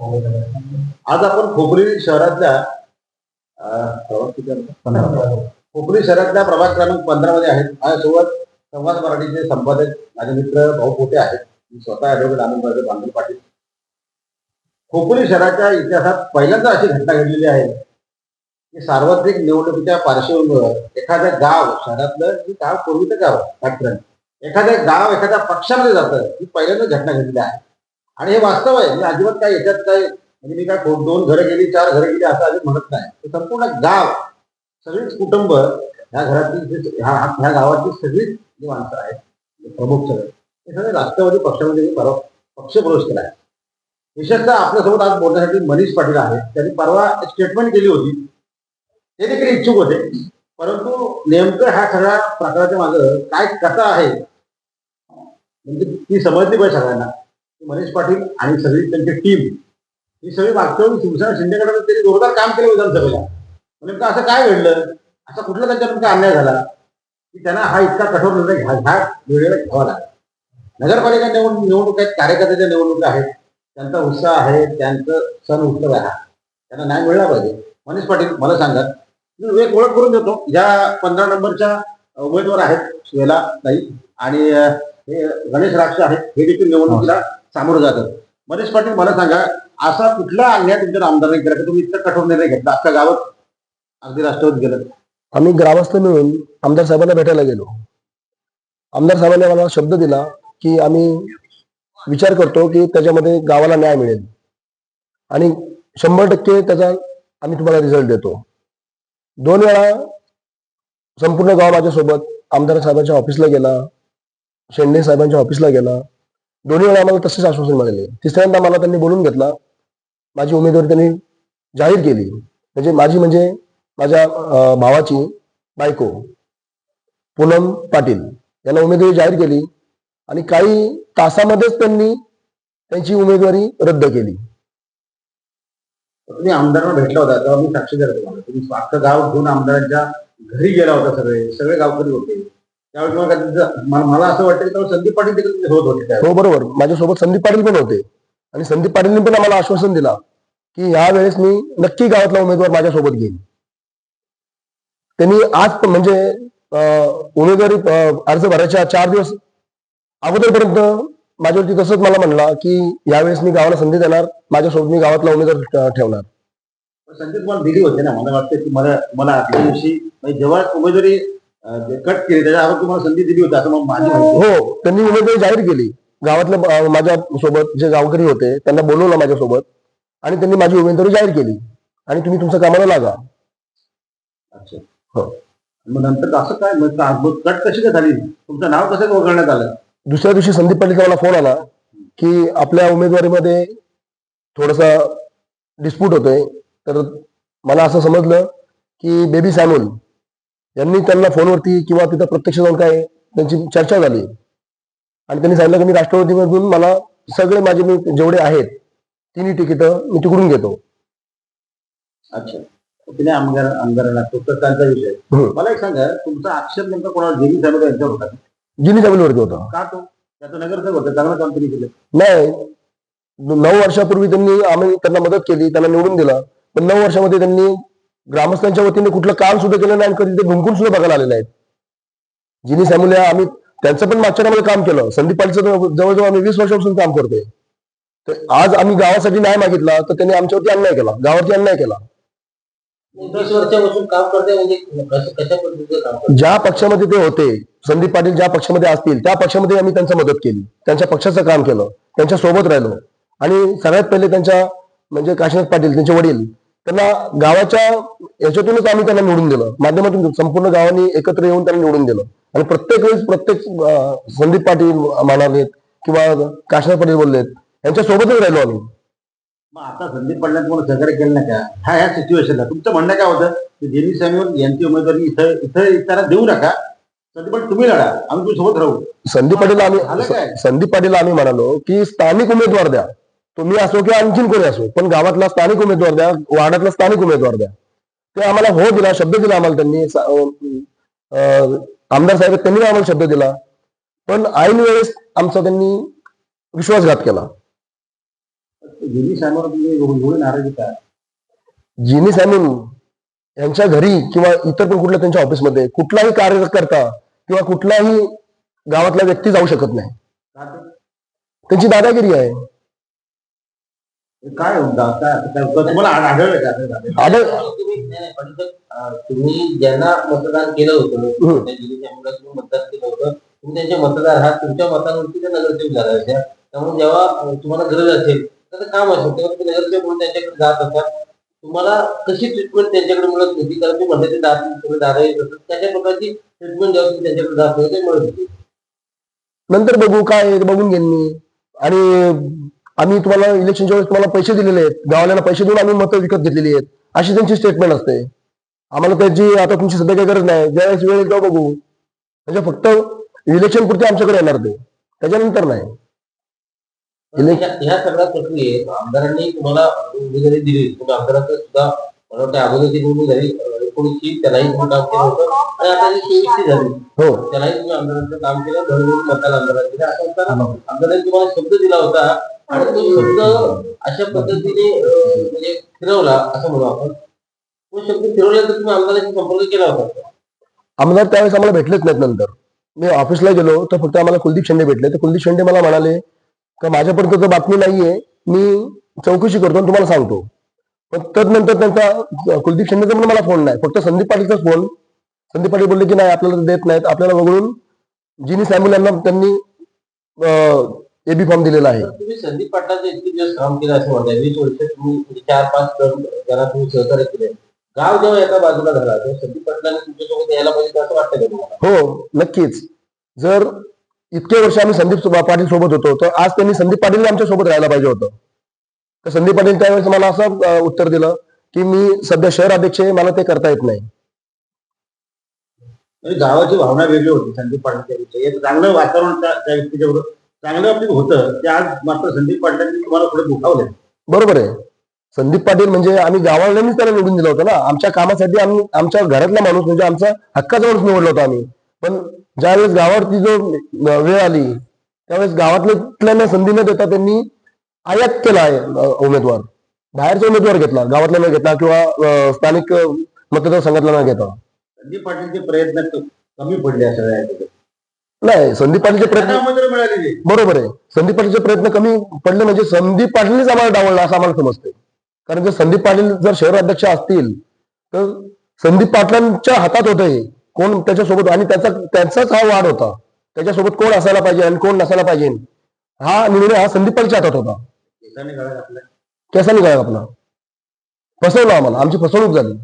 आज आपण खोपरी शहरातल्या खोपरी शहरातल्या प्रभाग क्रमांक पंधरा मध्ये आहेत. माझ्यासोबत संवाद मराठीचे संपादक माझे मित्र भाऊ पोटे आहेत. मी स्वतः ऍडव्होकेट आनंद बांधव पाटील. खोपोली शहराच्या इतिहासात पहिल्यांदा अशी घटना घडलेली आहे. की सार्वत्रिक निवडणुकीच्या पार्श्वभूमीवर एखादं गाव शहरातलं जे गाव पूर्वीचं गाव राजकारण एखादं गाव एखाद्या पक्षामध्ये जातं ही पहिल्यांदा घटना घडलेली आहे. आणि हे वास्तव आहे. मी अजिबात काय याच्यात काय म्हणजे मी काय दोन घरं गेली चार घरं गेली असं अजून म्हणत नाही. संपूर्ण गाव सगळीच कुटुंब ह्या घरातील ह्या ह्या गावातील सगळीच जी माणसं आहेत प्रमुख सगळे. हे सगळे राष्ट्रवादी पक्षामध्ये पक्ष प्रवेश केला आहे. विशेषतः आपल्यासोबत आज बोलण्यासाठी मनीष पाटील आहेत. त्यांनी परवा स्टेटमेंट केली होती. ते देखील इच्छुक होते. परंतु नेमकं ह्या सगळ्या प्रकाराच्या मागं काय कथा आहे? म्हणजे ती समजली पाहिजे सगळ्यांना. मनीष पाटील आणि सगळी त्यांची टीम ही सगळी मागच्या वेळी शिवसेना शिंदेकडे त्यांनी जोरदार काम केलं विधानसभेला. नेमकं असं काय घडलं? असा कुठला त्यांच्याकडून अन्याय झाला? की त्यांना हा इतका कठोर निर्णय घ्या ह्या वेळेला घ्यावा लागला. नगरपालिका निवडणूक निवडणूक आहेत कार्यकर्त्याच्या निवडणूक आहेत. त्यांचा उत्साह आहे त्यांचं सण उत्सव आहे. हा. त्यांना न्याय मिळला पाहिजे. मनीष पाटील मला सांगा मी एक ओळख करून देतो. ज्या पंधरा नंबरच्या उमेदवार आहेत श्वेला ताई. आणि हे गणेश राक्ष आहेत. हे देखील निवडणुकीला सामोरं जातात मनीष पाटील मला सांगा असा कुठला अन्याय तुमच्या आमदारांनी केला की? तुम्ही इतका कठोर निर्णय घेतला अख्खा गावात? अगदी राष्ट्रवादी गेलं. आम्ही ग्रामस्थ मिळून आमदार साहेबांना भेटायला गेलो. आमदार साहेबांनी मला शब्द दिला की आम्ही विचार करतो की त्याच्यामध्ये गावाला न्याय मिळेल. आणि शंभर टक्के त्याचा आम्ही तुम्हाला रिझल्ट देतो. दोन वेळा संपूर्ण गाव माझ्यासोबत आमदार साहेबांच्या ऑफिसला गेला शेंडे साहेबांच्या ऑफिसला गेला. दोन्ही वेळा आम्हाला तसेच आश्वासन मिळाले तिसऱ्यांदा मला त्यांनी बोलून घेतला. माझी उमेदवारी त्यांनी जाहीर केली. म्हणजे माझी म्हणजे माझ्या भावाची बायको पूनम पाटील यांना उमेदवारी जाहीर केली आणि काही तासामध्येच त्यांनी त्यांची उमेदवारी रद्द केली. तुम्ही आमदारांना भेटला होता तेव्हा मी साक्षीदार होतो. तुम्हाला तुम्ही अख्खं गाव घेऊन आमदारांच्या घरी गेला होता सगळे. सगळे गावकरी होते. त्यावेळी मला असं वाटतं की संदीप पाटील देखील होते त्यावेळी. हो बरोबर. माझ्यासोबत संदीप पाटील पण होते. आणि संदीप पाटीलने पण आम्हाला आश्वासन दिला की ह्या वेळेस मी नक्की गावातला उमेदवार माझ्यासोबत घेईन. त्यांनी आज पण म्हणजे अं, उमेदवारी अं, अर्ज भरायच्या चार दिवस अगोदरपर्यंत माझ्यावरती तसंच मला म्हणला की यावेळेस मी गावाला संधी देणार माझ्यासोबत मी गावातला उमेदवार ठ- ठेवणार. पण संदीप मला दिली होती ना? मला वाटतं की मला मला दिवशी म्हणजे जेव्हा उमेदवारी कट केली त्याच्या अगोदर तुम्हाला संधी दिली होती असं मग माझी माहिती आहे. हो त्यांनी उमेदवारी जाहीर केली. गावातल्या अं, माझ्या सोबत जे गावकरी होते त्यांना बोलवलं माझ्यासोबत आणि त्यांनी माझी उमेदवारी जाहीर केली. आणि तुम्ही तुमच्या कामाला लागा. अच्छा. हो. मग नंतर असं काय? मग का- मग कट कशी काय झाली? तुमचं नाव कसं वगळण्यात आलं? दुसऱ्या दिवशी संदीप पाटीलचा मला फोन आला की आपल्या उमेदवारीमध्ये थोडासा डिस्प्यूट होतोय. तर मला असं समजलं की बेबी सॅम्युल यांनी त्यांना फोनवरती किंवा तिथं प्रत्यक्ष जाऊन काय त्यांची चर्चा झाली. आणि त्यांनी सांगितलं की मी राष्ट्रवादीमधून मला सगळे माझे मी जेवढे आहेत तिन्ही तिकीट मी तिकडून घेतो. अच्छा. तिने आमदार आमदारांना तो तर त्यांचा विषय. मला एक सांगा तुमचा आक्षेप नेमका कोणाला जेवी साहेब यांच्यावर होता जिनी जमिनीवरती होता. का तो? त्याचं नगरसेवक होतं? चांगलं काम त्यांनी केलं. नाही. नऊ वर्षापूर्वी त्यांनी आम्ही त्यांना मदत केली त्यांना निवडून दिला. पण नऊ वर्षामध्ये त्यांनी ग्रामस्थांच्या वतीने कुठलं काम सुद्धा केलं नाही आणि कधी ते भुंकून सुद्धा बघायला आलेले आहेत. जिनी सॅमुल्या आम्ही त्यांचं पण मागच्या टायमाला काम केलं. संदीप पाटीलचं जवळजवळ आम्ही वीस वर्षापासून काम करतोय. तर आज आम्ही गावासाठी न्याय मागितला तर त्यांनी आमच्यावरती अन्याय केला. गावावरती अन्याय केला. म्हणजे ज्या पक्षामध्ये ते होते संदीप पाटील ज्या पक्षामध्ये असतील त्या पक्षामध्ये आम्ही त्यांचं मदत केली. त्यांच्या पक्षाचं काम केलं. त्यांच्यासोबत राहिलो. आणि सगळ्यात पहिले त्यांच्या म्हणजे काशीनाथ पाटील त्यांचे वडील त्यांना गावाच्या याच्यातूनच आम्ही त्यांना निवडून दिलं. माध्यमातून संपूर्ण गावांनी एकत्र येऊन त्यांना निवडून दिलं. आणि प्रत्येक वेळेस प्रत्येक संदीप पाटील म्हणालेत किंवा काशीनाथ पाटील बोललेत यांच्या सोबतच राहिलो आम्ही. मग आता संदीप पाटलांनी तुम्हाला सहकार्य केलं नाही का? ह्या ह्या सिच्युएशनला तुमचं म्हणणं काय होतं? की जेनी सॅम्युअल यांची उमेदवारी इथं इथं त्यांना देऊ नका. संदीप पाटील तुम्ही लढा. आम्ही तुमच्यासोबत राहू. संदीप पाटील आम्ही? संदीप पाटील आम्ही म्हणालो की स्थानिक उमेदवार द्या. तुम्ही असो किंवा आणखीन कोणी असो पण गावातला स्थानिक उमेदवार द्या वार्डातला स्थानिक उमेदवार द्या. ते आम्हाला हो दिला शब्द दिला आम्हाला त्यांनी आमदार साहेब त्यांनी आम्हाला शब्द दिला. पण ऐन वेळेस आमचा त्यांनी विश्वासघात केला. जुनी सॅम्युल यांच्या घरी किंवा इतर पण कुठल्या त्यांच्या ऑफिसमध्ये कुठलाही कार्यकर्ता किंवा कुठलाही गावातला व्यक्ती जाऊ शकत नाही. ते? त्यांची दादागिरी आहे. काय होतं? काय- तुम्हाला आढळलं का? तुम्ही ज्यांना मतदान केलं होतं. त्या मतदान केलं होतं तुम्ही त्यांचे मतदार आहात तुमच्या मतांवरती ते नगरसेवक झाला होत्या. त्यामुळे जेव्हा तुम्हाला गरज असेल तर काम असेल. तेव्हा तुम्ही नगरसेवक म्हणून त्यांच्याकडे जात असतात तुम्हाला कशी ट्रीटमेंट त्यांच्याकडे मिळत होती? कारण तुम्ही म्हणले ते दात तुम्ही दादा येत त्याच्या प्रकारची ट्रीटमेंट जेव्हा तुम्ही त्यांच्याकडे जात होते ते मिळत होती. नंतर बघू काय बघून घेईन मी. आणि आम्ही तुम्हाला इलेक्शनच्या वेळेस तुम्हाला पैसे दिलेले आहेत गावाला पैसे देऊन आम्ही मतं विकत घेतलेली आहेत अशी त्यांची स्टेटमेंट असते. आम्हाला त्याची आता तुमची सध्या काही गरज नाही ज्यावेळेस वेळ तेव्हा बघू. म्हणजे फक्त इलेक्शन पुरते आमच्याकडे येणार ते त्याच्यानंतर नाही. पण ह्या सगळ्या प्रक्रियेत आमदारांनी तुम्हाला उमेदवारी दिली तुम्ही आमदाराचं सुद्धा मला वाटतं अगोदरची निवडणूक झाली एकोणीसची त्यालाही तुम्ही काम केलं होतं. आणि आता चोवीसची झाली. हो. त्यालाही तुम्ही आमदारांचं काम केलं घरोघरी मताला आमदारांना दिलं. असं असताना आमदारांनी तुम्हाला शब्द दिला होता आणि तो शब्द अशा पद्धतीने म्हणजे फिरवला असं म्हणू आपण. तो शब्द फिरवल्यानंतर तुम्ही आमदारांशी संपर्क केला होता. आमदार त्यावेळेस आम्हाला भेटलेच नाहीत नंतर. मी ऑफिसला गेलो तर फक्त आम्हाला कुलदीप शेंडे भेटले. तर कुलदीप शेंडे मला म्हणाले का माझ्यापर्यंत तर बातमी नाहीये. मी चौकशी करतो आणि तुम्हाला सांगतो. पण तदनंतर त्यांचा कुलदीप शेंडेचा पण मला फोन नाही. फक्त संदीप पाटीलचा फोन. संदीप पाटील बोलले की नाही आपल्याला देत नाहीत. आपल्याला वगळून जिनी सॅम्युल यांना त्यांनी एबी फॉर्म दिलेला आहे. तुम्ही संदीप पाटलाचं इतके दिवस काम केलं असं म्हणताय वीस वर्ष तुम्ही म्हणजे चार पाच टर्म ज्यांना तुम्ही सहकार्य केले गाव जेव्हा एका बाजूला झाला तेव्हा संदीप पाटलांनी तुमच्यासोबत यायला पाहिजे असं वाटतं का तुम्हाला? हो नक्कीच. जर इतके वर्ष आम्ही संदीप पाटील सोबत होतो तर आज त्यांनी संदीप पाटील आमच्यासोबत राहायला पाहिजे होतं. तर संदीप पाटील त्यावेळेस मला असं उत्तर दिलं की मी सध्या शहर अध्यक्ष आहे मला ते करता येत नाही. गावाची भावना वेगळी होती संदीप एक चांगलं वातावरण त्या व्यक्तीच्या चांगलं आपली होतं. ते आज मात्र संदीप पाटलांनी तुम्हाला पुढे दुखावले बरोबर आहे. संदीप पाटील म्हणजे आम्ही गावाला त्याला निवडून दिलं होतं ना. आमच्या कामासाठी आम्ही आमच्या घरातला माणूस म्हणजे आमचा हक्काचा माणूस निवडला होता आम्ही. पण ज्यावेळेस गावावरती जो वेळ आली त्यावेळेस गावातल्या संधी न देता त्यांनी आयात केला आहे उमेदवार. बाहेरचा उमेदवार घेतला गावातला न घेतला किंवा स्थानिक मतदारसंघातला न घेतला. संदीप पाटीलचे प्रयत्न कमी पडले असं सगळ्या नाही संदीप पाटीलचे प्रयत्न बरोबर आहे. संदीप पाटीलचे प्रयत्न कमी पडले म्हणजे संदीप पाटीलच आम्हाला डावळला असं आम्हाला समजते कारण जर संदीप पाटील जर शहर अध्यक्ष असतील तर संदीप पाटलांच्या हातात होतं हे. कोण त्याच्यासोबत आणि त्याचा त्यांचाच हा वाद होता. त्याच्यासोबत कोण असायला पाहिजे आणि कोण नसायला पाहिजे? हा निर्णय हा संदीप पाटीलच्या हातात होता. कसा निघाला आपला फसवलं आम्हाला. आमची फसवणूक झाली.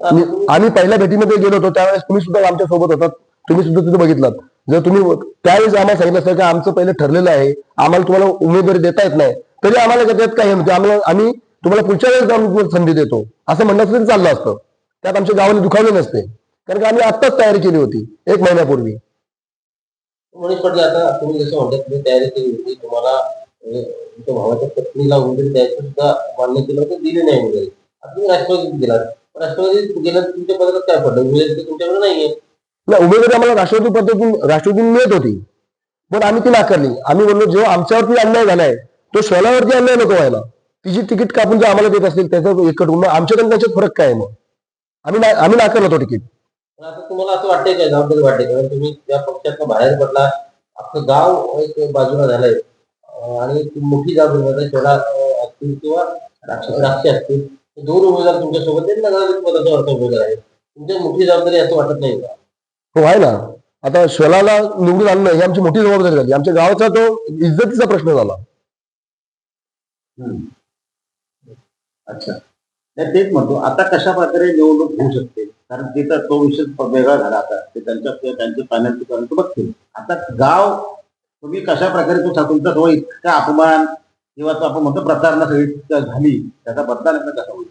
आम्ही पहिल्या भेटीमध्ये गेलो होतो त्यावेळेस तुम्ही सुद्धा आमच्यासोबत होतात. तुम्ही सुद्धा तिथे बघितलात. जर तुम्ही त्यावेळेस आम्हाला सांगितलं असतं की आमचं पहिले ठरलेलं आहे आम्हाला तुम्हाला उमेदवारी देता येत नाही तरी आम्हाला त्यात काही म्हणजे आम्हाला आम्ही तुम्हाला पुढच्या वेळेस जाऊन संधी देतो. असं म्हणलं तरी चाललं असतं. त्यात आमच्या गावाने दुखावले नसते. कारण की आम्ही आत्ताच तयारी केली होती एक महिन्यापूर्वी. मनीष पाटील आता तुम्ही जसं म्हणतात तुम्ही तयारी केली होती. तुम्हाला म्हणजे तुमच्या भावाच्या पत्नीला उमेदवारी द्यायचं सुद्धा मान्य केलं होतं दिले नाही उमेदवारी. आता तुम्ही राष्ट्रवादीत गेलात. राष्ट्रवादीत गेल्यानंतर तुमच्या पदात काय पडलं? उमेदवारी तुमच्याकडे नाहीये. नाही उमेदवारी आम्हाला राष्ट्रवादी पद्धतीतून राष्ट्रवादी मिळत होती. पण आम्ही ती नाकारली. आम्ही म्हणलो जेव्हा आमच्यावरती अन्याय झालाय तो शहरावरती अन्याय नको व्हायला. तिची तिकीट कापून जर आम्हाला देत असतील त्याचं एकट मग आमच्या त्याच्यात फरक काय आहे मग? आम्ही आम्ही नाकारलं तो तिकीट. आता तुम्हाला असं वाटतंय काय जबाबदारी वाटते कारण तुम्ही त्या पक्षातनं बाहेर पडला आपलं गाव एक बाजूला झालंय. आणि मोठी जबाबदारी थोडा असतील किंवा राक्षस असतील. दोन उमेदवार तुमच्यासोबत आहेत ना पदाचा अर्थ उमेदवार आहे तुमच्या मोठी जबाबदारी असं वाटत नाही का? हो आहे ना. आता शहराला निवडून आणणं ही आमची मोठी जबाबदारी झाली. आमच्या गावाचा तो इज्जतीचा प्रश्न झाला. अच्छा. नाही तेच म्हणतो. आता कशा प्रकारे निवडणूक होऊ शकते? कारण तिथं तो विषय वेगळा झाला आता. ते त्यांच्या त्यांचे फायनान्स पर्यंत बघतील. आता गाव तुम्ही कशा प्रकारे तो तुमचा तो इतका अपमान किंवा तो आपण म्हणतो प्रतारणा सगळी झाली त्याचा बदला कसा होईल?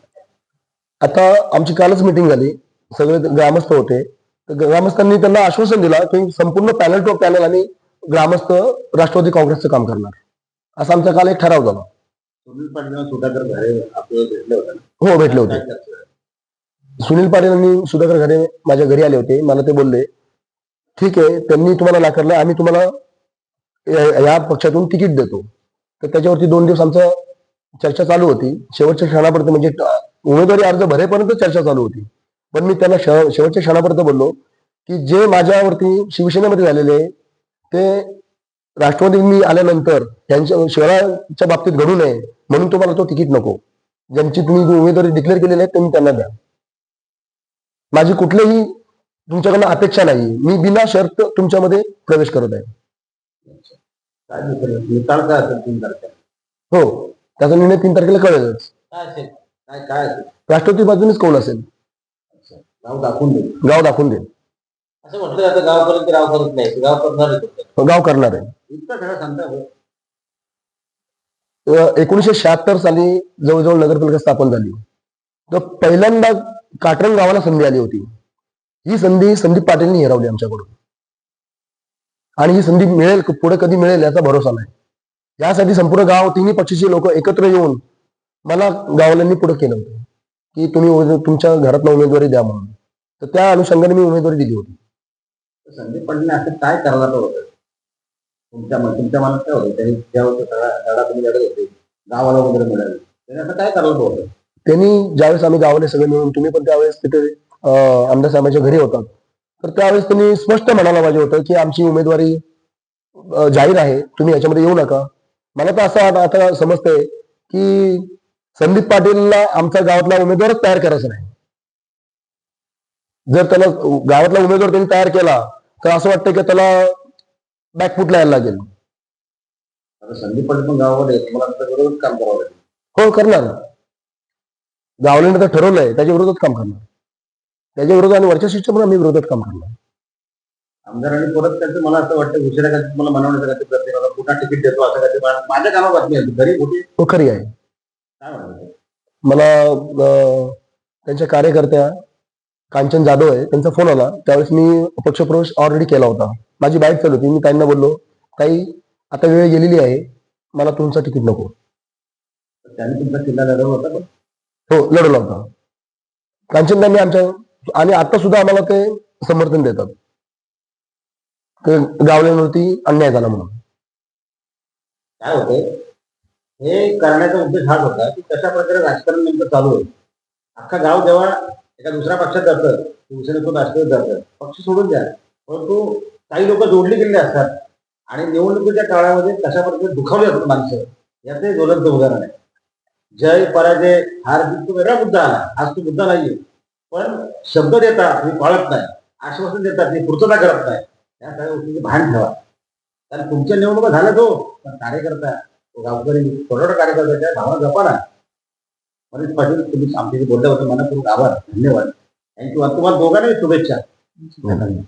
आता आमची कालच मिटिंग झाली. सगळे ग्रामस्थ होते. तर ग्रामस्थांनी त्यांना आश्वासन दिलं की संपूर्ण पॅनल टू पॅनल आणि ग्रामस्थ राष्ट्रवादी काँग्रेसचं काम करणार. असा आमचा काल एक ठराव झाला. हो भेटले होते? सुनील पाटील आणि सुधाकर घरे माझ्या घरी आले होते. मला ते बोलले ठीक आहे त्यांनी तुम्हाला नाकारलं आम्ही तुम्हाला या- पक्षातून तिकीट देतो. तर त्याच्यावरती दोन दिवस आमचं चर्चा चालू होती. शेवटच्या क्षणापर्यंत म्हणजे उमेदवारी अर्ज भरेपर्यंत चर्चा चालू होती. पण मी त्यांना शेव- शेवटच्या क्षणापर्यंत बोललो की जे माझ्यावरती शिवसेनेमध्ये झालेले ते राष्ट्रवादी मी आल्यानंतर त्यांच्या शहराच्या बाबतीत घडू नये म्हणून तुम्हाला तो तिकीट नको. ज्यांची तुम्ही उमेदवारी डिक्लेअर केलेली आहे तुम्ही त्यांना द्या. माझी कुठलीही तुमच्याकडनं अपेक्षा नाही. मी बिना शर्त तुमच्यामध्ये प्रवेश करत आहे. काय निकाल निकाल काय असेल तीन तारखेला हो त्याचा निर्णय तीन तारखेला कळेलच राष्ट्रवादी बाजूनेच कौल असेल? गाव दाखवून देईल गाव दाखवून देईल असं म्हटलं जातं गावपर्यंत गाव करत नाही. गाव करणार आहे फक्त. गाव करणार आहे. इतका सगळा सांगता हो. एकोणीशे शहात्तर साली जवळजवळ नगरपालिका स्थापन झाली. तर पहिल्यांदा काटरंग गावाला संधी आली होती. ही संधी संदीप पाटीलनी हिरावली आमच्याकडून. आणि ही संधी मिळेल पुढे कधी मिळेल याचा भरोसा नाही. यासाठी संपूर्ण गाव तिन्ही पक्षाची लोक एकत्र येऊन मला गावल्यांनी पुढे केलं होतं. की तुम्ही उमेद- तुमच्या घरातनं उमेदवारी द्या म्हणून. तर त्या अनुषंगाने मी उमेदवारी दिली होती. संदीप पाटील असं काय करायला होतं? तुमच्या तुमच्या मनात काय होतं? त्यांनी सगळा धडा तुम्ही लढत होते गावाला वगैरे मिळाले. त्यांनी असं काय करायला होतं? त्यांनी ज्यावेळेस आम्ही गावाले सगळे मिळून तुम्ही पण त्यावेळेस तिथे आमदार साहेबांच्या घरी होतात. तर त्यावेळेस त्यांनी स्पष्ट म्हणायला पाहिजे होतं की आमची उमेदवारी जाहीर आहे. तुम्ही याच्यामध्ये येऊ नका. मला तर असं आता- आता समजतंय की संदीप पाटीलला आमच्या गावातला उमेदवारच तयार करायचा नाही. जर त्याला गावातला उमेदवार त्यांनी तयार केला तर असं वाटतं की त्याला बॅकफुटला यायला लागेल. संदीप पाटील पण गावामध्ये काम करावं लागेल. हो करणार. गावलेनं तर ठरवलंय त्याच्या विरोधात काम करणार. त्याच्या विरोधात आणि वरच्या पण आम्ही विरोधात काम करणार. आमदारांनी परत त्याचं मला असं वाटतं उशिरा मला मनवण्याचं काय प्रत्येकाला पुन्हा तिकीट देतो असं मा- माझ्या कामा बातमी आहे. घरी होती खरी आहे. मला त्यांच्या कार्यकर्त्या कांचन जाधव आहे त्यांचा फोन आला. त्यावेळेस मी पक्षप्रवेश ऑलरेडी केला होता. माझी बाईक चालू होती. मी त्यांना बोललो काही आता वेळ गेलेली आहे. मला तुमचं तिकीट नको. त्यांनी तुमचा किल्ला लढवला होता पण हो लढवला होता. कांचन त्यांनी आमच्या आणि आता सुद्धा आम्हाला ते समर्थन देतात. ते गावल्यांवरती अन्याय झाला म्हणून. काय होते हे करण्याचा उद्देश हाच होता की कशा प्रकारे राजकारण नेमकं चालू आहे अख्खा गाव जेव्हा एका दुसऱ्या पक्षात जातं शिवसेनेतून राष्ट्रवादी जातं. पक्ष सोडून द्या. परंतु काही लोक जोडली गेलेली असतात. आणि निवडणुकीच्या काळामध्ये कशा प्रकारे दुखावले जातात माणसं याचे ज्वलंत उदाहरण आहे. जय पराजय हार जीत तो वेगळा मुद्दा आला. आज तो मुद्दा नाहीये. पण शब्द देतात तुम्ही पाळत नाही. आश्वासन देतात तुम्ही पूर्तता करत नाही. या सगळ्या गोष्टीचे भान ठेवा. कारण तुमच्या निवडणुका झाल्या तो पण कार्यकर्ता गावकरी छोटा कार्यकर्त्याच्या भावना जपाना. मनीष पाटील तुम्ही आमच्याशी बोलल्याबद्दल मनापूर्वक आभार धन्यवाद. थँक्यू. तुम्हाला दोघांनाही शुभेच्छा. धन्यवाद.